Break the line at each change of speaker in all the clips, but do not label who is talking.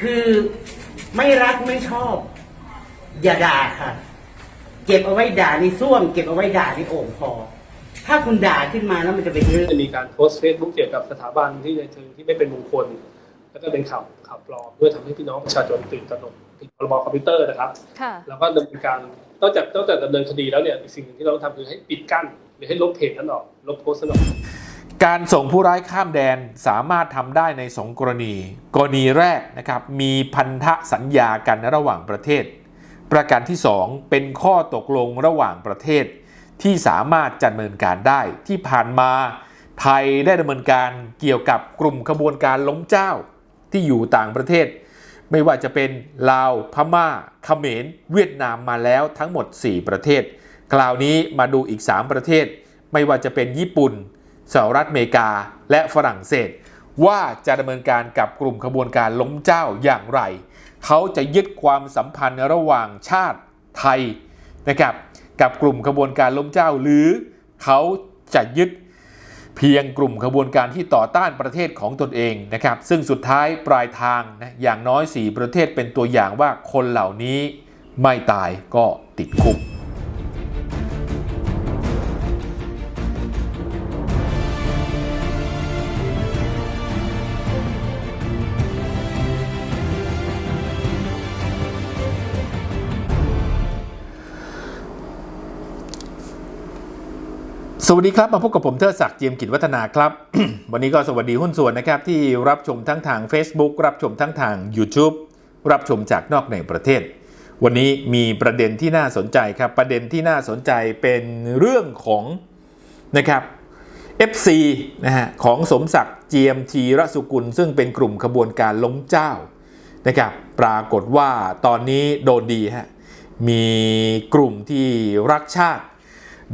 คือไม่รักไม่ชอบ อย่าด่าค่ะ เก็บเอาไว้ด่าในส้วม เก็บเอาไว้ด่าในโอ่งพอ ถ้าคุณด่าขึ้นมาแล้วมันจะเป็นเรื่อง
จะมีการโพสต์เฟซบุ๊กเกี่ยวกับสถาบันที่ในเชิงที่ไม่เป็นมงคล แล้วก็เป็นข่าวข่าวปลอมเพื่อทำให้พี่น้องประชาชนตื่นตระหนกผิดพรบคอมพิวเตอร์นะครับ
ค่ะ
แล้วก็ดำเนินการนอกจากนอกจากดำเนินคดีแล้วเนี่ยอีกสิ่งหนึ่งที่เราต้องทำคือให้ปิดกั้นหรือให้ลบเพจนั้นออกลบโพสต์นั้นออก
การส่งผู้ร้ายข้ามแดนสามารถทำได้ในสองกรณี กรณีแรกนะครับมีพันธสัญญากันระหว่างประเทศ ประการที่ 2 เป็นข้อตกลงระหว่างประเทศ ที่สามารถจัดำเนินการได้ที่ผ่านมาไทยได้ดำเนินการเกี่ยวกับกลุ่มขบวนการล้มเจ้าที่อยู่ต่างประเทศ ไม่ว่าจะเป็นลาวพม่าเขมรเวียดนามมาแล้วทั้งหมด 4 ประเทศ คราวนี้มาดูอีก 3 ประเทศ ไม่ว่าจะเป็นญี่ปุ่น สหรัฐอเมริกาและฝรั่งเศส ว่าจะดำเนินการกับกลุ่มขบวนการล้มเจ้าอย่างไร เขาจะยึดความสัมพันธ์ระหว่างชาติไทยนะครับกับกลุ่มขบวนการล้มเจ้าหรือเขาจะยึดเพียงกลุ่มขบวนการที่ต่อต้านประเทศของตนเองนะครับซึ่งสุดท้ายปลายทางนะอย่างน้อย 4 ประเทศเป็นตัวอย่างว่าคนเหล่านี้ไม่ตายก็ติดคุก สวัสดีครับ มาพบกับผมเทิดศักดิ์เจียมกิจวัฒนาครับ วันนี้ก็สวัสดีหุ้นส่วนนะครับ ที่รับชมทั้งทาง Facebook รับชมทั้งทาง YouTube รับชมจากนอกในประเทศ วันนี้มีประเด็นที่น่าสนใจครับ ประเด็นที่น่าสนใจเป็นเรื่องของนะครับ FC นะฮะของสมศักดิ์เจียมทีรสุกุล ซึ่งเป็นกลุ่มขบวนการล้มเจ้านะครับปรากฏว่าตอนนี้โดนดีฮะมีกลุ่มที่รักชาติ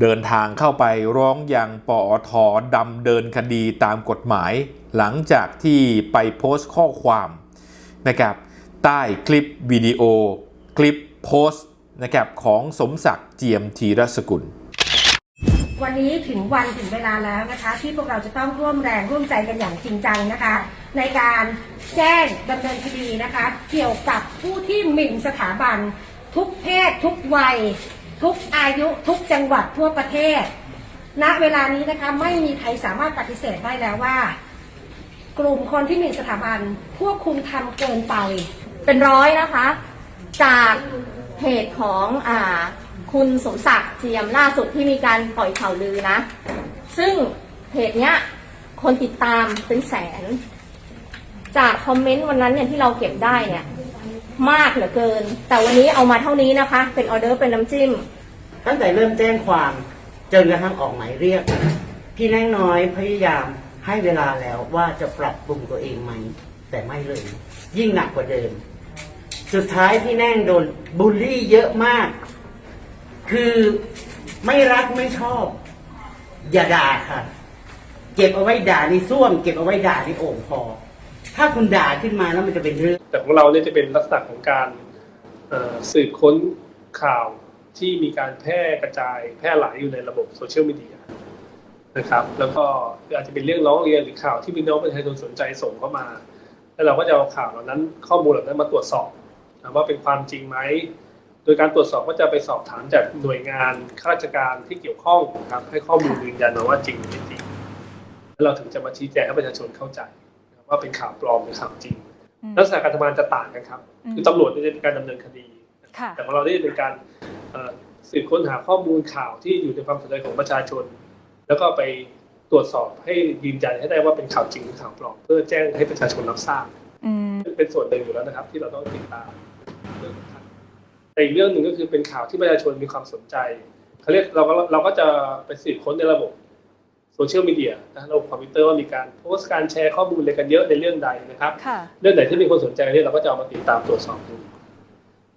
เดินทางเข้าไปร้องอยังปอทดำเดินคดีตามกฎหมาย หลังจากที่ไปโพสต์ข้อความนะครับใต้คลิปวิดีโอ คลิปโพสต์นะครับของสมศักดิ์เจียมทีรสกุล
วันนี้ถึงวันถึงเวลาแล้วนะคะ ที่พวกเราจะต้องร่วมแรงร่วมใจกันอย่างจริงจังนะคะ ในการแจ้งดำเนินคดีนะคะ เกี่ยวกับผู้ที่หมิ่นสถาบันทุกเพศทุกวัย ทุกอายุทุกจังหวัดทั่วประเทศ ณเวลานี้นะคะไม่มีใครสามารถปฏิเสธได้แล้วว่า กลุ่มคนที่หมิ่นสถาบันพวกคุณทำเกินไป
เป็นร้อยนะคะ จากเพจของอ่าคุณสมศักดิ์เจียมล่าสุดที่มีการปล่อยข่าวลือนะ ซึ่งเพจเนี้ยคนติดตามเป็นแสน จากคอมเมนต์วันนั้นเนี่ยที่เราเก็บได้เนี่ย มากเหลือเกิน แต่วันนี้เอามาเท่านี้นะคะ เป็นออเดอร์เป็นน้ำจิ้ม
ตั้งแต่เริ่มแจ้งความจนกระทั่งออกหมายเรียก พี่แน่งน้อยพยายามให้เวลาแล้วว่าจะปรับปรุงตัวเองไหม แต่ไม่เลย ยิ่งหนักกว่าเดิม สุดท้ายพี่แน่งโดนบูลลี่เยอะมาก คือไม่รักไม่ชอบ อย่าด่าค่ะ เก็บเอาไว้ด่าในส้วม เก็บเอาไว้ด่าในโอ่งพอ ถ้าคุณด่าขึ้นมาแล้วมันจะเป็นเรื่อง
แต่ของเราเนี่ยจะเป็นลักษณะของการเอ่อสืบค้นข่าวที่มีการแพร่กระจายแพร่หลายอยู่ในระบบโซเชียลมีเดียนะครับแล้วก็อาจจะเป็นเรื่องร้องเรียนหรือข่าวที่พี่น้องประชาชนสนใจส่งเข้ามา แล้วเราก็จะเอาข่าวเหล่านั้นข้อมูลเหล่านั้นมาตรวจสอบนะว่าเป็นความจริงไหมโดยการตรวจสอบก็จะไปสอบถามจากหน่วยงานข้าราชการที่เกี่ยวข้องนะครับให้ข้อมูลยืนยันมาว่าจริงหรือไม่จริงแล้วเราถึงจะมาชี้แจงให้ประชาชนเข้าใจ ว่าเป็นข่าวปลอมหรือข่าวจริง
อืม
ลักษณะการทำงานจะต่างกันครับ
อืม
คือตำรวจเนี่ยจะเป็นการดำเนินคดี
ค่ะ
แต่ของเราเนี่ยเป็นการเอ่อสืบค้นหาข้อมูลข่าวที่อยู่ในความสนใจของประชาชน แล้วก็ไปตรวจสอบให้ยืนยันให้ได้ว่าเป็นข่าวจริงหรือข่าวปลอมเพื่อแจ้งให้ประชาชนรับทราบ
อืม
เป็นส่วนหนึ่งอยู่แล้วนะครับ ที่เราต้องติดตามเรื่องสำคัญแต่อีกเรื่องหนึ่งก็คือเป็นข่าวที่ประชาชนมีความสนใจเขาเรียกเราก็เราก็จะไปสืบค้นในระบบโซ เชียลมีเดียนะระบบคอมพิวเตอร์ว่ามีการโพสต์การแชร์ข้อมูลอะไรกันเยอะในเรื่องใดนะครับ
ค่ะ
เรื่องไหนที่มีคนสนใจเนี่ยเราก็จะเอามาติดตามตรวจสอบดู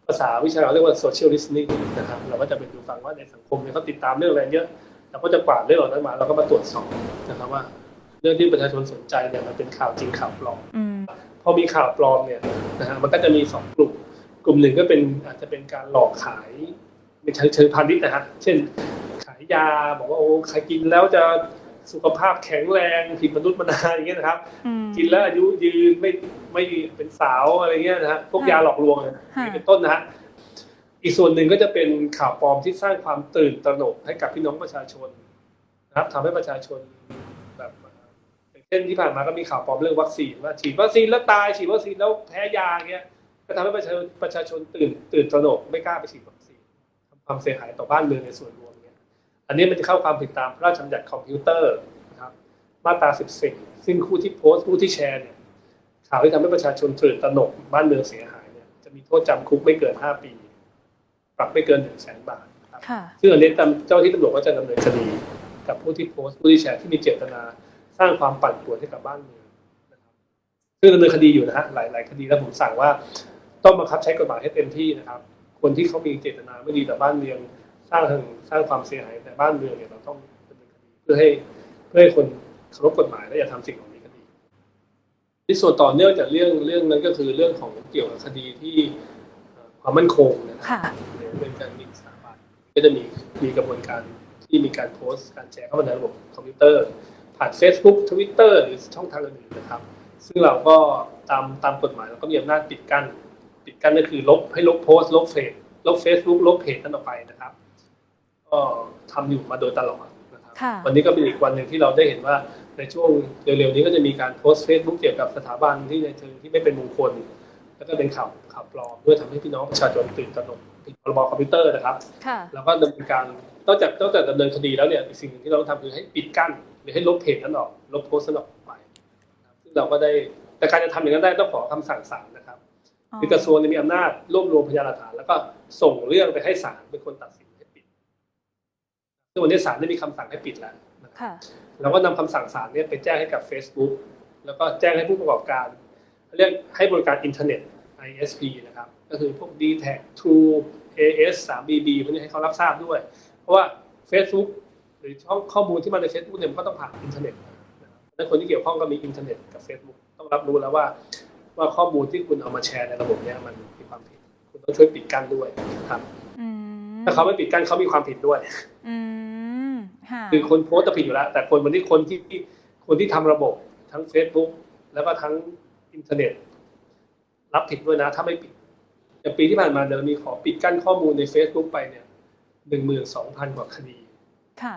ภาษาวิชาเราเรียกว่า social listening นะครับ เราก็จะไปดูฟังว่าในสังคมเนี่ยเขาติดตามเรื่องอะไรเยอะเราก็จะกวาดเรื่องเหล่านั้นมาเราก็มาตรวจสอบนะครับว่า เรื่องที่ประชาชนสนใจเนี่ยมันเป็นข่าวจริงข่าวปลอม
อืม
พอมีข่าวปลอมเนี่ยนะฮะมันก็จะมีสองกลุ่ม กลุ่มหนึ่งก็เป็นอาจจะเป็นการหลอกขายในเชิงเชิงพาณิชย์นะฮะเช่น ขายยาบอกว่าโอ้ใครกินแล้วจะ สุขภาพแข็งแรงผิดมนุษย์มนาอย่างเงี้ยนะครับ
อืม
กินแล้วอายุยืนไม่ไม่เป็นสาวอะไรเงี้ยนะฮะพวก
ค่ะ
ยาหลอกลวงนะ
ค่ะ
นี่เป็นต้นนะฮะอีกส่วนหนึ่งก็จะเป็นข่าวปลอมที่สร้างความตื่นตระหนกให้กับพี่น้องประชาชนนะครับทำให้ประชาชนแบบอย่างเช่นที่ผ่านมาก็มีข่าวปลอมเรื่องวัคซีนว่าฉีดวัคซีนแล้วตายฉีดวัคซีนแล้วแพ้ยาเงี้ยก็ทำให้ประชาชนประชาชนตื่นตื่นตระหนกไม่กล้าไปฉีดวัคซีนทำความเสียหายต่อบ้านเมืองในส่วนรวมเนี่ย อันนี้มันจะเข้าความผิดตามพระราชบัญญัติคอมพิวเตอร์นะครับมาตรา 14 ซึ่งผู้ที่โพสต์ผู้ที่แชร์เนี่ยข่าวที่ทำให้ประชาชนตื่นตระหนกบ้านเมืองเสียหายเนี่ยจะมีโทษจำคุกไม่เกิน 5 ปี ปรับไม่เกิน1 0 0 0 0แสนบาทนะครับ
ค่ะ
ซึ่งอันนี้ตำเจ้าที่ตำรวจก็จะดำเนินคดี กับผู้ที่โพสต์ผู้ที่แชร์ที่มีเจตนาสร้างความปั่นป่วนให้กับบ้านเมืองนะครับซึ่งดำเนินคดีอยู่นะฮะหลายหลายคดีแล้วผมสั่งว่าต้องบังคับใช้กฎหมายให้เต็มที่นะครับ คนที่เขามีเจตนาไม่ดีต่อบ้านเมือง สร้างทางสร้างความเสียหายในบ้านเมืองเนี่ยเราต้องดำเนินคดีเพื่อให้เพื่อให้คนเคารพกฎหมายและอย่าทำสิ่งเหล่านี้คดีที่ส่วนต่อเนื่องจากเรื่องเรื่องนั้นก็คือเรื่องของเกี่ยวกับคดีที่เอ่อความมั่นคงนะครั
ค่ะ
บเป็นการหมินสถาบันก็จะมีมีกระบวนการที่มีการโพสต์การแชร์เข้ามาในระบบคอมพิวเตอร์ ผ่าน Facebook Twitter หรือช่องทางอื่นๆนะครับ ซึ่งเราก็ตามตามกฎหมายเราก็มีอำนาจปิดกั้นปิดกั้นก็คือลบให้ลบโพสต์ลบเฟซลบ Facebook ลบเพจนั้นออกไปนะครับ ก็ทำอยู่มาโดยตลอดนะครับ
ค่ะ
วันนี้ก็เป็นอีกวันหนึ่งที่เราได้เห็นว่าในช่วงเร็วๆนี้ก็จะมีการโพสต์ Facebook เกี่ยวกับสถาบันที่ในเชิงที่ไม่เป็นมงคล แล้วก็เป็นข่าวข่าวปลอมเพื่อทำให้พี่น้องประชาชนตื่นตระหนกผิดพรบคอมพิวเตอร์นะครับ
ค่ะ
แล้วก็ดำเนินการนอกจากนอกจากดำเนินคดีแล้วเนี่ยอีกสิ่งหนึ่งที่เราต้องทำคือให้ปิดกั้นหรือให้ลบเพจนั้นออกลบโพสต์นั้นออกไปนะครับซึ่งเราก็ได้แต่การจะทำอย่างนั้นได้ต้องขอคำสั่งศาลนะครับคือกระทรวงเนี่ยมีอำนาจรวบรวมพยานหลักฐานแล้วก็ส่งเรื่องไปให้ศาลเป็นคนตัดสินให้ปิด ซึ่งวันนี้ศาลได้มีคำสั่งให้ปิดแล้วนะครับ
ค่ะ
เราก็นำคำสั่งศาลเนี่ยไปแจ้งให้กับ Facebook แล้วก็แจ้งให้ผู้ประกอบการเรียกให้บริการอินเทอร์เน็ต ISP นะครับ ก็คือพวก d t a c True AS 3BB พวกนี้ให้เขารับทราบด้วย เพราะว่า Facebook หรือช่องข้อมูลที่มาใน Facebook เนี่ยมันก็ต้องผ่านอินเทอร์เน็ตนะครับดังนั้นคนที่เกี่ยวข้องก็มีอินเทอร์เน็ตกับ Facebook ต้องรับรู้แล้วว่า ว่าข้อมูลที่คุณเอามาแชร์ในระบบเนี่ยมันมีความผิด คุณต้องช่วยปิดกั้นด้วยนะครับ
อืม
ถ้าเขาไม่ปิดกั้นเขามีความผิดด้วย
อืม ค่ะ
คือคนโพสต์จะผิดอยู่แล้ว แต่คนวันนี้คนที่คนที่ทำระบบทั้ง Facebook แล้วก็ทั้งอินเทอร์เน็ต รับผิดด้วยนะ ถ้าไม่ปิดอย่างปีที่ผ่านมาเดี๋ยวมีขอปิดกั้นข้อมูลใน Facebook ไปเนี่ยหนึ่งหมื่นสองพันกว่าคดี
ค่ะ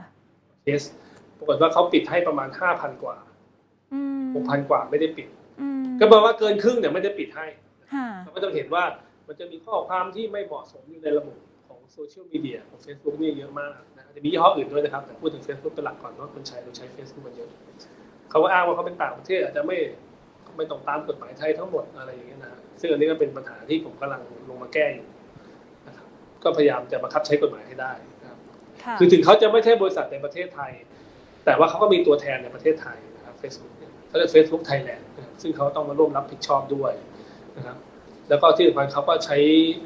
เคสปรากฏว่าเขาปิดให้ประมาณห้าพันกว่า
อืม
หกพันกว่าไม่ได้ปิด
อืม
ก็แปลว่าเกินครึ่งเนี่ยไม่ได้ปิดให้
ค่ะ
เราก็จะเห็นว่ามันจะมีข้อความที่ไม่เหมาะสมอยู่ในระบบของโซเชียลมีเดียของ Facebook นี่เยอะมากนะอา จจะมียี่ห้ออื่นด้วยนะครับ แต่พูดถึง Facebook เป็นหลักก่อนว่าคนใช้เราใช้ Facebook มันเยอะเขาก็อ้างว่าเขาเป็นต่างประเทศอาจจะไม่ไม่ต้องตามกฎหมายไทยทั้งหมดอะไรอย่างเงี้ยนะซึ่งอันนี้ก็เป็นปัญหาที่ผมกำลังลงมาแก้อยู่นะครับก็พยายามจะบังคับใช้กฎหมายให้ได้นะครับ
ค่ะ
คือถึงเขาจะไม่ใช่บริษัทในประเทศไทย แต่ว่าเขาก็มีตัวแทนในประเทศไทยนะครับ Facebook เนี่ยเขาเรียก Facebook Thailand นะครับซึ่งเขาต้องมาร่วมรับผิดชอบด้วยนะครับ แล้วก็ที่สำคัญเขาก็ใช้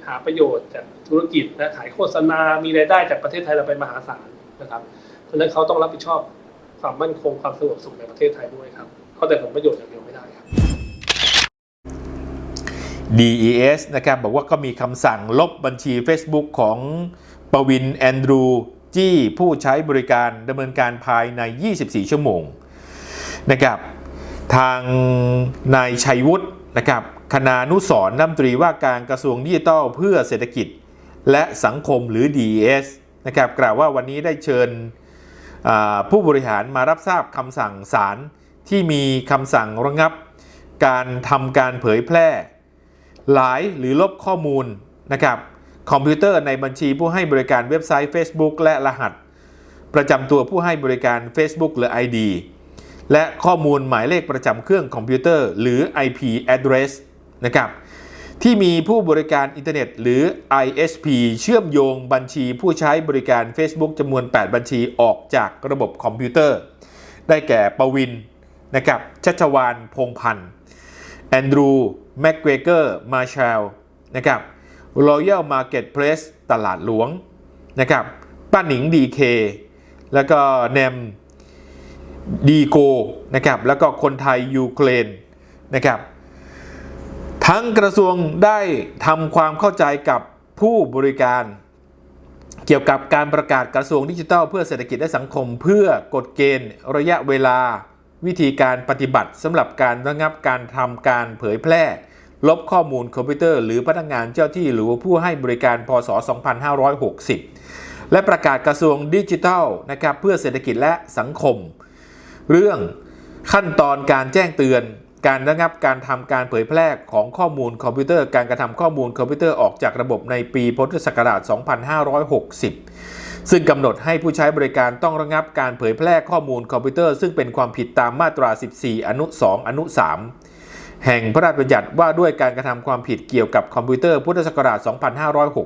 หาประโยชน์จากธุรกิจนะขายโฆษณา มีรายได้จากประเทศไทยเราไปมหาศาลนะครับเพราะฉะนั้นเขาต้องรับผิดชอบความมั่นคงความสงบสุขในประเทศไทยด้วยครับเขาแต่ผลประโยชน์อย่างเดียวไม่ได้ครับ
DES นะครับบอกว่าก็มีคำสั่งลบบัญชี Facebook ของปวินแอนดรูจี้ผู้ใช้บริการดำเนินการภายใน 24 ชั่วโมงนะครับ ทางนายชัยวุฒิ นะครับคณานุสรน้ำตรีว่าการกระทรวงดิจิทัลเพื่อเศรษฐกิจและสังคมหรือ DES นะครับกล่าวว่าวันนี้ได้เชิญผู้บริหารมารับทราบคำสั่งศาลที่มีคำสั่งระงับ การทำการเผยแพร่ หลายหรือลบข้อมูลนะครับคอมพิวเตอร์ในบัญชีผู้ให้บริการเว็บไซต์ Facebook และรหัส ประจำตัวผู้ให้บริการ Facebook หรือ ID และข้อมูลหมายเลขประจำเครื่องคอมพิวเตอร์ หรือ IP address นะครับที่มีผู้บริการอินเทอร์เน็ต หรือ ISP เชื่อมโยงบัญชีผู้ใช้บริการ Facebook จำนวน 8 บัญชีออกจากระบบคอมพิวเตอร์ ได้แก่ปวินนะครับชัชวานพงพันธ์แอนดรูแม็กเกรเกอร์มาชลนะครับรอยัลมาร์เก็ตเพลสตลาดหลวงนะครับป้าหนิงดีเคแล้วก็แนม ดีโกนะครับแล้วก็คนไทยยูเครนนะครับ ทั้งกระทรวงได้ทำความเข้าใจกับผู้บริการ เกี่ยวกับการประกาศกระทรวงดิจิทัล เพื่อเศรษฐกิจและสังคม เพื่อกฎเกณฑ์ ระยะเวลาวิธีการปฏิบัติสำหรับการระงับการทำการเผยแพร่ ลบข้อมูลคอมพิวเตอร์ หรือพนักงานเจ้าที่หรือผู้ให้บริการพศ 2560 และประกาศกระทรวงดิจิทัลนะครับเพื่อเศรษฐกิจและสังคม เรื่องขั้นตอนการแจ้งเตือน การระงับการทำการเผยแพร่ของข้อมูลคอมพิวเตอร์ การกระทำข้อมูลคอมพิวเตอร์ออกจากระบบในปีพุทธศักราช 2560 ซึ่งกำหนดให้ผู้ใช้บริการต้องระงับการเผยแพร่ข้อมูลคอมพิวเตอร์ ซึ่งเป็นความผิดตามมาตรา 14 อนุ 2 อนุ 3 แห่งพระราชบัญญัติว่าด้วยการกระทำความผิดเกี่ยวกับคอมพิวเตอร์พุทธศักราช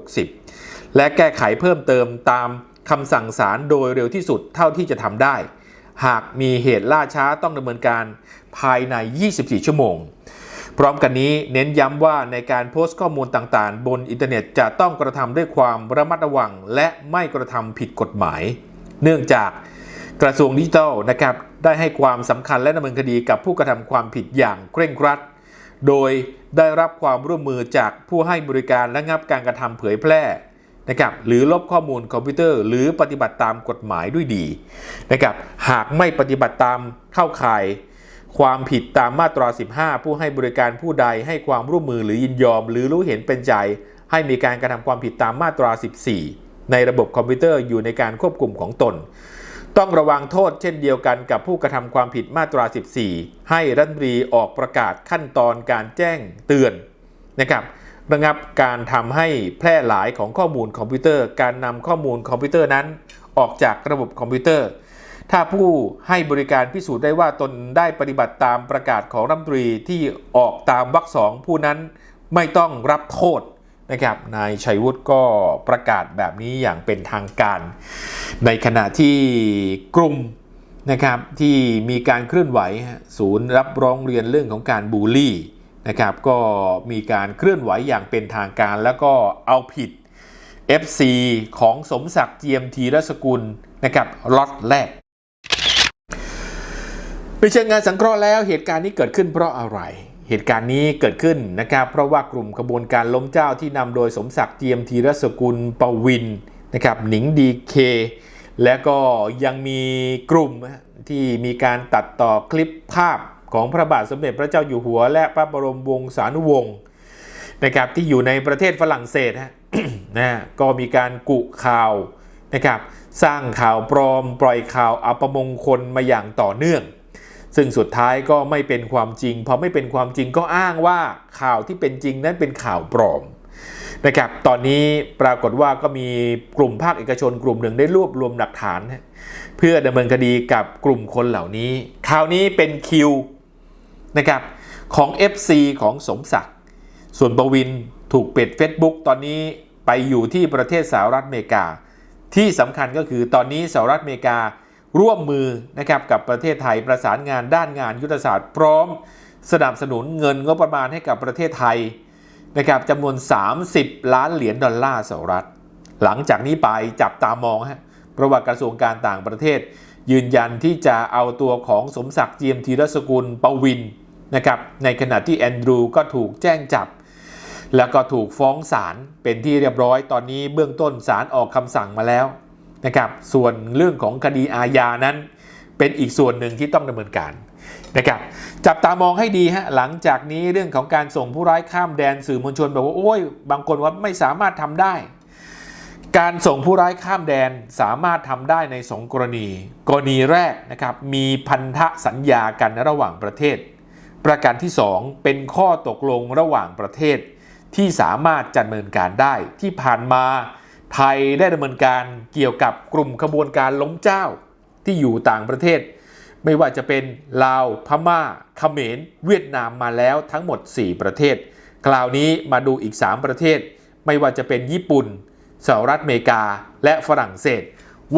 2560 และแก้ไขเพิ่มเติมตามคำสั่งศาลโดยเร็วที่สุดเท่าที่จะทำได้ หากมีเหตุล่าช้าต้องดำเนินการภายใน 24 ชั่วโมง พร้อมกันนี้เน้นย้ำว่าในการโพสต์ข้อมูลต่างๆ บนอินเทอร์เน็ตจะต้องกระทำด้วยความระมัดระวัง และไม่กระทำผิดกฎหมาย เนื่องจากกระทรวงดิจิทัลนะครับได้ให้ความสำคัญและดำเนินคดีกับผู้กระทำความผิดอย่างเคร่งครัด โดยได้รับความร่วมมือจากผู้ให้บริการระงับการกระทำเผยแพร่ นะครับหรือลบข้อมูลคอมพิวเตอร์ หรือปฏิบัติตามกฎหมายด้วยดีนะครับหากไม่ปฏิบัติตามเข้าข่าย ความผิดตามมาตรา 15 ผู้ให้บริการผู้ใดให้ความร่วมมือหรือยินยอม หรือรู้เห็นเป็นใจ ให้มีการกระทำความผิดตามมาตรา 14 ในระบบคอมพิวเตอร์อยู่ในการควบคุมของตน ต้องระวังโทษเช่นเดียวกันกับผู้กระทำความผิดมาตรา 14 ให้รัฐมนตรีออกประกาศขั้นตอนการแจ้งเตือนนะครับ ระงับการทำให้แพร่หลายของข้อมูลคอมพิวเตอร์ การนำข้อมูลคอมพิวเตอร์นั้น ออกจากระบบคอมพิวเตอร์ ถ้าผู้ให้บริการพิสูจน์ได้ว่าตนได้ปฏิบัติตามประกาศของรัฐมนตรีที่ออกตามวรรคสองผู้นั้นไม่ต้องรับโทษนะครับนายชัยวุฒิก็ประกาศแบบนี้อย่างเป็นทางการ ในขณะที่กลุ่มนะครับที่มีการเคลื่อนไหว ศูนย์รับร้องเรียนเรื่องของการบูลลี่ นะครับก็มีการเคลื่อนไหวอย่างเป็นทางการ แล้วก็เอาผิด FC ของสมศักดิ์เจียมทีรสกุลนะครับล็อตแรกไปเชิญงานสังเคราะห์แล้วเหตุการณ์นี้เกิดขึ้นเพราะอะไร เหตุการณ์นี้เกิดขึ้นนะครับเพราะว่ากลุ่มขบวนการล้มเจ้าที่นำโดยสมศักดิ์เจียมทีรสกุลปวินนะครับหนิงดีเคและก็ยังมีกลุ่มที่มีการตัดต่อคลิปภาพ ของพระบาทสมเด็จพระเจ้าอยู่หัว และพระบรมวงศานุวงศ์นะครับที่อยู่ในประเทศฝรั่งเศสฮะนะก็มีการกุข่าวนะครับสร้างข่าวปลอมปล่อยข่าวอัปมงคลมาอย่างต่อเนื่อง ซึ่งสุดท้ายก็ไม่เป็นความจริงพอไม่เป็นความจริงก็อ้างว่าข่าวที่เป็นจริงนั้นเป็นข่าวปลอมนะครับ ตอนนี้ปรากฏว่าก็มีกลุ่มภาคเอกชนกลุ่มหนึ่งได้รวบรวมหลักฐาน เพื่อดำเนินคดีกับกลุ่มคนเหล่านี้ คราวนี้เป็นคิว นะครับของ FC ของสมศักดิ์ส่วนปวินถูกปิด Facebook ตอนนี้ไปอยู่ที่ประเทศสหรัฐอเมริกา ที่สำคัญก็คือตอนนี้สหรัฐอเมริการ่วมมือนะครับกับประเทศไทยประสานงานด้านงานยุทธศาสตร์พร้อม สนับสนุนเงินงบประมาณให้กับประเทศไทยนะครับจำนวน 30 ล้านเหรียญดอลลาร์สหรัฐ หลังจากนี้ไปจับตามองฮะเพราะว่ากระทรวงการต่างประเทศ ยืนยันที่จะเอาตัวของสมศักดิ์เจียมธีรสกุลปวิน นะครับในขณะที่แอนดรูก็ถูกแจ้งจับ แล้วก็ถูกฟ้องศาลเป็นที่เรียบร้อยตอนนี้เบื้องต้นศาลออกคำสั่งมาแล้วนะครับส่วนเรื่องของคดีอาญานั้น เป็นอีกส่วนหนึ่งที่ต้องดำเนินการนะครับจับตามองให้ดีฮะหลังจากนี้เรื่องของการส่งผู้ร้ายข้ามแดนสื่อมวลชนบอกว่าโอ้ยบางคนว่าไม่สามารถทำได้ การส่งผู้ร้ายข้ามแดนสามารถทำได้ในสองกรณี กรณีแรกนะครับมีพันธสัญญากันระหว่างประเทศ ประการที่ 2 เป็นข้อตกลงระหว่างประเทศ ที่สามารถจัดดำเนินการได้ที่ผ่านมาไทยได้ดำเนินการเกี่ยวกับกลุ่มขบวนการล้มเจ้าที่อยู่ต่างประเทศ ไม่ว่าจะเป็นลาวพม่าเขมรเวียดนามมาแล้วทั้งหมด 4 ประเทศ คราวนี้มาดูอีก 3 ประเทศ ไม่ว่าจะเป็นญี่ปุ่นสหรัฐอเมริกาและฝรั่งเศส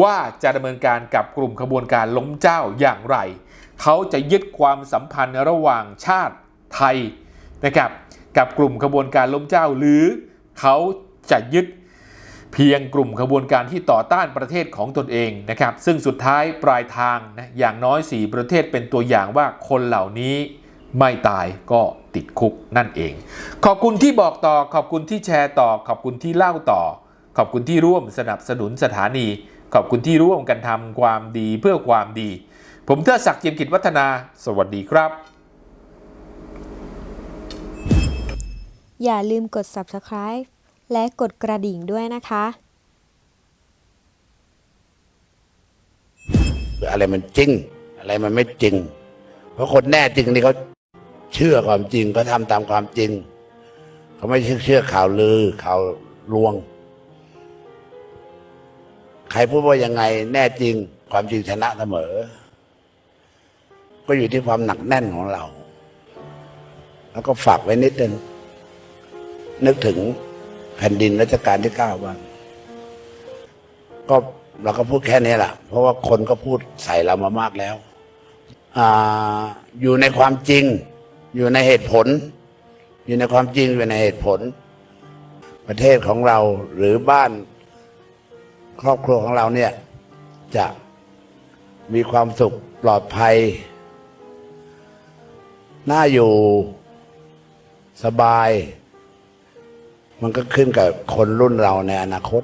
ว่าจะดำเนินการกับกลุ่มขบวนการล้มเจ้าอย่างไร เขาจะยึดความสัมพันธ์ระหว่างชาติไทยนะครับกับกลุ่มขบวนการล้มเจ้าหรือเขาจะยึดเพียงกลุ่มขบวนการที่ต่อต้านประเทศของตนเองนะครับ ซึ่งสุดท้ายปลายทางนะอย่างน้อย 4 ประเทศเป็นตัวอย่างว่าคนเหล่านี้ไม่ตายก็ติดคุกนั่นเอง ขอบคุณที่บอกต่อ ขอบคุณที่แชร์ต่อ ขอบคุณที่เล่าต่อ ขอบคุณที่ร่วมสนับสนุนสถานี ขอบคุณที่ร่วมกันทำความดีเพื่อความดี ผมเทิดศักดิ์เจียมกิจวัฒนา สวัสดีครับ
อย่าลืมกด subscribe และกดกระดิ่งด้วยนะคะ
อะไรมันจริง อะไรมันไม่จริง เพราะคนแน่จริงนี่เขาเชื่อความจริงเขาทำตามความจริง เขาไม่เชื่อเชื่อข่าวลือข่าวลวง ใครพูดว่ายังไงแน่จริงความจริงชนะเสมอ ก็อยู่ที่ความหนักแน่นของเรา แล้วก็ฝากไว้นิดนึงนึกถึงแผ่นดินรัชกาลที่เก้าบ้างก็เราก็พูดแค่นี้แหละเพราะว่าคนก็พูดใส่เรามามากแล้วอาอยู่ในความจริง อยู่ในเหตุผล อยู่ในความจริงอยู่ในเหตุผล ประเทศของเราหรือบ้าน ครอบครัวของเราเนี่ยจะมีความสุขปลอดภัย น่าอยู่สบาย มันก็ขึ้นกับคนรุ่นเราในอนาคต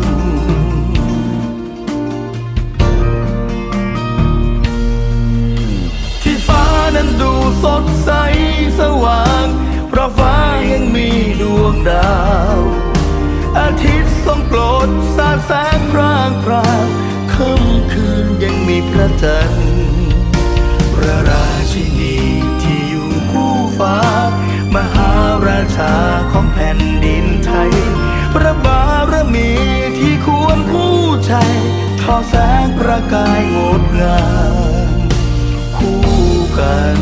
ดูสดใสสว่างเพราะฟ้ายังมีดวงดาว อาทิตย์ทรงโปรดสาดแสงพร่างพรางค่ำคืนยังมีพระจันทร์พระราชินีที่อยู่คู่ฟ้า มหาราชาของแผ่นดินไทย พระบารมีที่ควรคู่ใจทอแสงประกายงดงาม น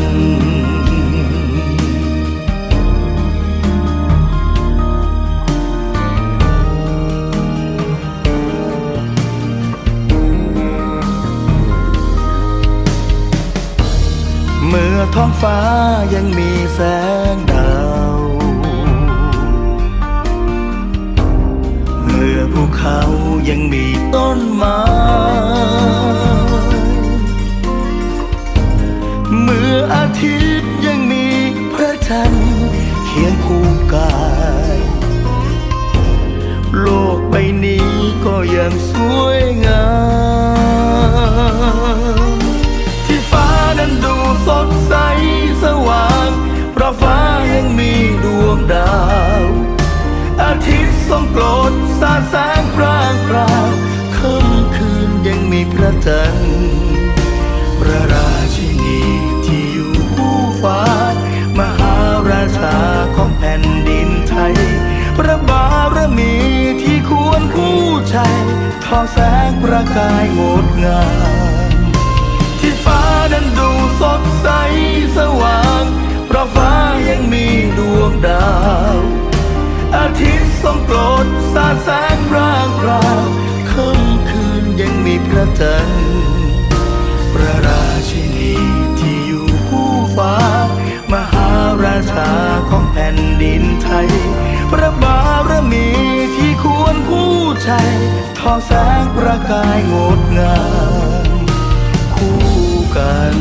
เมื่อท้องฟ้ายังมีแสงดาว เมื่อภูเขายังมีต้น คู่กาย โลกใบนี้ก็ยังสวยงาม ที่ฟ้านั้นดูสดใสสว่าง เพราะฟ้ายังมีดวงดาว อาทิตย์ทรงโปรดสาดแสงพรางพรางค่ำคืนยังมีพระจันทร์ บารมีที่ควรคู่ใจ ทอแสงประกายงดงาม ที่ฟ้านั้นดูสดใสสว่าง เพราะฟ้ายังมีดวงดาว อาทิตย์ทรงโกรธสาดแสงร่างราวค่ำคืนยังมีพระจันทร์ประรา มหาราชาของแผ่นดินไทย พระบารมีที่ควรผู้ใจทอแสงประกายงดงามคู่กัน